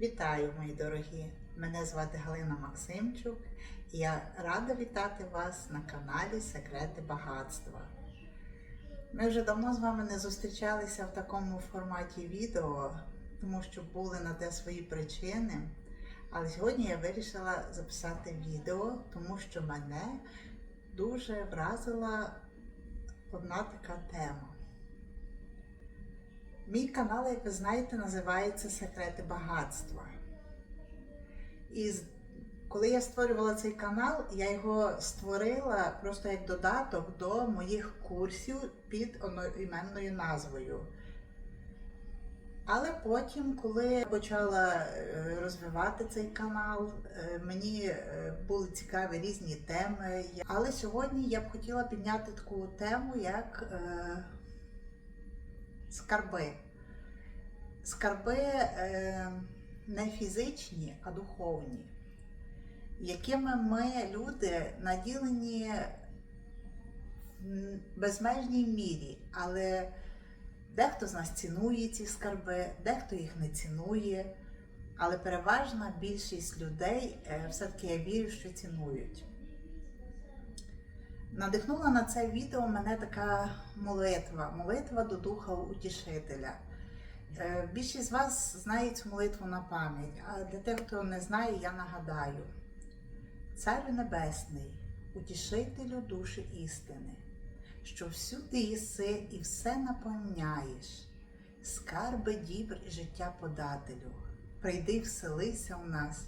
Вітаю, мої дорогі! Мене звати Галина Максимчук і я рада вітати вас на каналі Секрети Багатства. Ми вже давно з вами не зустрічалися в такому форматі відео, тому що були на те свої причини. Але сьогодні я вирішила записати відео, тому що мене дуже вразила одна така тема. Мій канал, як ви знаєте, називається Секрети багатства. І коли я створювала цей канал, я його створила просто як додаток до моїх курсів під одноіменною назвою. Але потім, коли я почала е, розвивати цей канал, е, мені е, були цікаві різні теми. Але сьогодні я б хотіла підняти таку тему, як скарби. Скарби е, не фізичні, а духовні, якими ми, люди, наділені в безмежній мірі, але дехто з нас цінує ці скарби, дехто їх не цінує. Але переважна більшість людей е, все-таки я вірю, що цінують. Надихнула на це відео мене така молитва, молитва до Духа Утішителя. Е, Більшість з вас знають цю молитву на пам'ять, а для тих, хто не знає, я нагадаю. Царю Небесний, утішителю душі істини, що всюди єси і все наповняєш, скарби дібр і життя подателю, прийди вселися в нас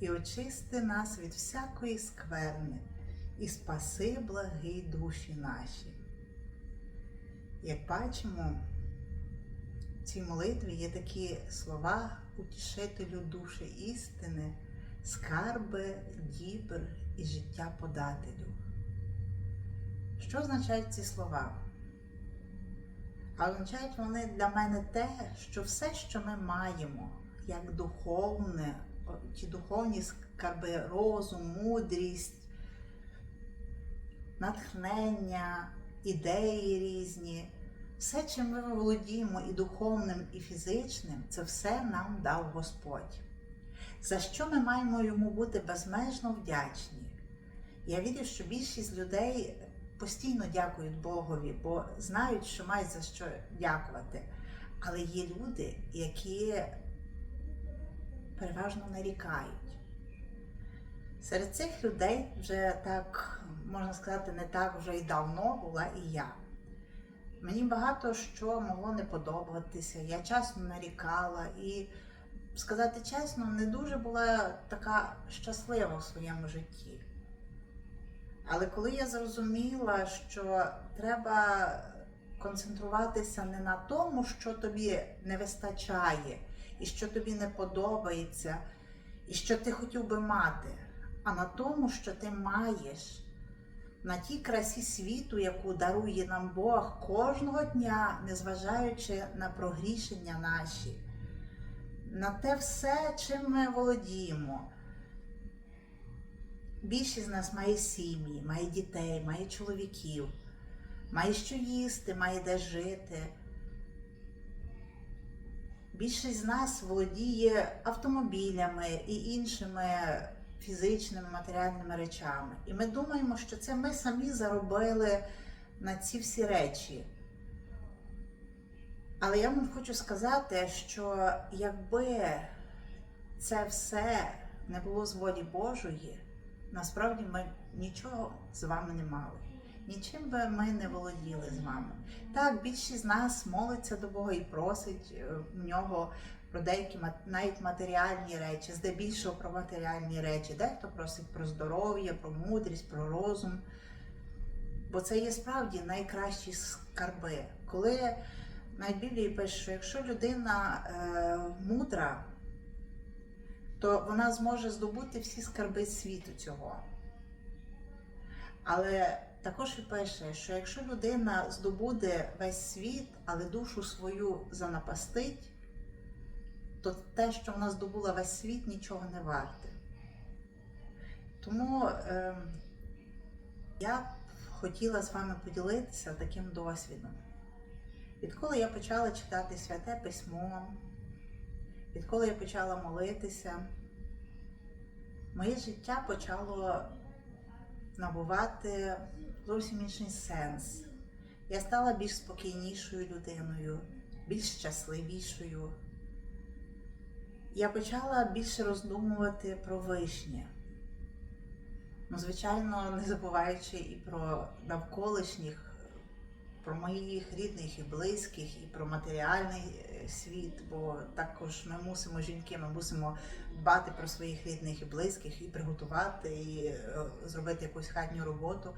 і очисти нас від всякої скверни, і спаси благі душі наші. Як бачимо, в цій молитві є такі слова утішителю душі істини, скарби, дібр і життя подателю. Що означають ці слова? А означають вони для мене те, що все, що ми маємо, як духовне, ті духовні скарби, розум, мудрість, натхнення, ідеї різні, все, чим ми володіємо і духовним, і фізичним, це все нам дав Господь. За що ми маємо йому бути безмежно вдячні? Я вірю, що більшість людей постійно дякують Богові, бо знають, що мають за що дякувати. Але є люди, які переважно нарікають. Серед цих людей вже так, можна сказати, не так вже й давно була і я. Мені багато що могло не подобатися, я чесно нарікала і, сказати чесно, не дуже була така щаслива в своєму житті. Але коли я зрозуміла, що треба концентруватися не на тому, що тобі не вистачає, і що тобі не подобається, і що ти хотів би мати, а на тому, що ти маєш на тій красі світу, яку дарує нам Бог кожного дня, незважаючи на прогрішення наші, на те все, чим ми володіємо. Більшість з нас має сім'ї, має дітей, має чоловіків, має що їсти, має де жити. Більшість з нас володіє автомобілями і іншими фізичними матеріальними речами. І ми думаємо, що це ми самі заробили на ці всі речі. Але я вам хочу сказати, що якби це все не було з волі Божої, насправді ми нічого з вами не мали. Нічим би ми не володіли з вами. Так, більшість з нас молиться до Бога і просить е, в нього про деякі навіть матеріальні речі, здебільшого про матеріальні речі. Дехто просить про здоров'я, про мудрість, про розум. Бо це є справді найкращі скарби. Коли навіть Біблії пише, що якщо людина е, мудра, то вона зможе здобути всі скарби світу цього. Але також і пише, що якщо людина здобуде весь світ, але душу свою занапастить, то те, що вона здобула весь світ, нічого не варте. Тому е, я б хотіла з вами поділитися таким досвідом. Відколи я почала читати святе письмо, Відколи я почала молитися, моє життя почало набувати зовсім інший сенс. Я стала більш спокійнішою людиною, більш щасливішою. Я почала більше роздумувати про вишнє. Ну, звичайно, не забуваючи і про навколишніх, про моїх рідних і близьких, і про матеріальний е, світ, бо також ми мусимо, жінки, ми мусимо дбати про своїх рідних і близьких, і приготувати, і е, зробити якусь хатню роботу.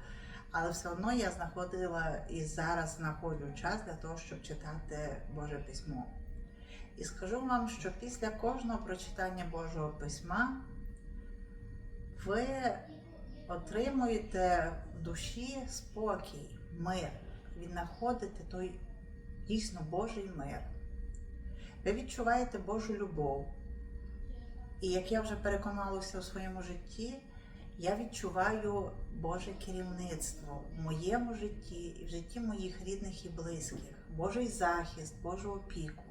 Але все одно я знаходила і зараз знаходжу час для того, щоб читати Боже письмо. І скажу вам, що після кожного прочитання Божого письма ви отримуєте в душі спокій, мир, віднаходите той дійсно Божий мир. Ви відчуваєте Божу любов. І як я вже переконалася у своєму житті, я відчуваю Боже керівництво в моєму житті і в житті моїх рідних і близьких, Божий захист, Божу опіку.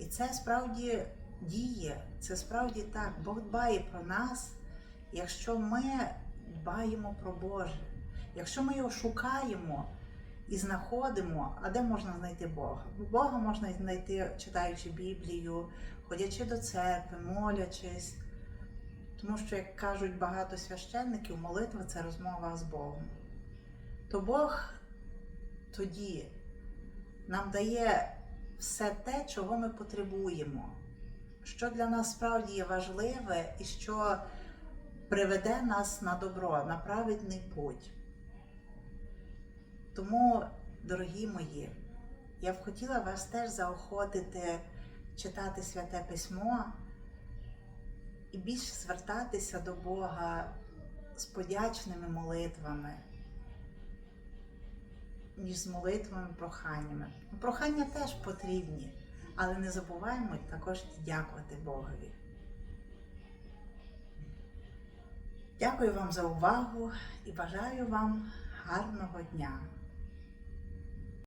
І це справді діє, це справді так. Бог дбає про нас, якщо ми дбаємо про Боже, якщо ми його шукаємо і знаходимо, а де можна знайти Бога? Бога можна знайти, читаючи Біблію, ходячи до церкви, молячись. Тому що, як кажуть багато священників, молитва це розмова з Богом. То Бог тоді нам дає все те, чого ми потребуємо, що для нас справді є важливе і що приведе нас на добро, на праведний путь. Тому, дорогі мої, я б хотіла вас теж заохотити читати святе письмо і більше звертатися до Бога з подячними молитвами, ніж з молитвами, проханнями. Прохання теж потрібні, але не забуваємо також дякувати Богові. Дякую вам за увагу і бажаю вам гарного дня.